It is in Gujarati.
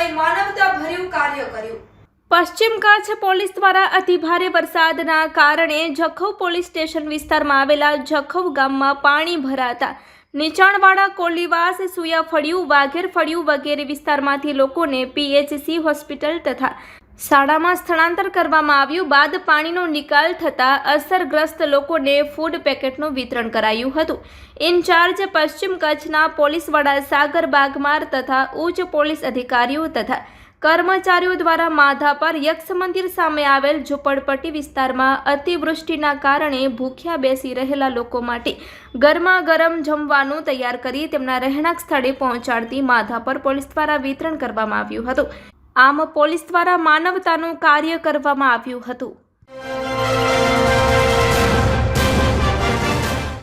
લોકોએ માનવતા ભર્યું કાર્ય કર્યું. પશ્ચિમ કચ્છ પોલીસ દ્વારા અતિભારે વરસાદના કારણે જખૌ પોલીસ સ્ટેશન વિસ્તારમાં આવેલા જખૌ ગામમાં પાણી ભરાતા નીચાણવાળા કોલીવાસ, સુયા ફળિયું, વાઘેર ફળિયું વગેરે વિસ્તારમાંથી લોકોને પીએચસી હોસ્પિટલ તથા શાળામાં સ્થળાંતર કરવામાં આવ્યું બાદ પાણીનો નિકાલ થતાં અસરગ્રસ્ત લોકોને ફૂડ પેકેટનું વિતરણ કરાયું હતું. ઇન્ચાર્જ પશ્ચિમ કચ્છના પોલીસ વડા સાગર બાગમાર તથા ઉચ્ચ પોલીસ અધિકારીઓ તથા કર્મચારીઓ દ્વારા માધા પર યક્ષ મંદિર સામે આવેલ ઝૂંપડપટ્ટી વિસ્તારમાં અતિવૃષ્ટિના કારણે ભૂખ્યા બેસી રહેલા લોકો માટે ગરમા ગરમ જમવાનું તૈયાર કરી તેમના રહેણાંક સ્થળે પહોંચાડતી માધા પર પોલીસ દ્વારા વિતરણ કરવામાં આવ્યું હતું. આમ પોલીસ દ્વારા માનવતાનું કાર્ય કરવામાં આવ્યું હતું.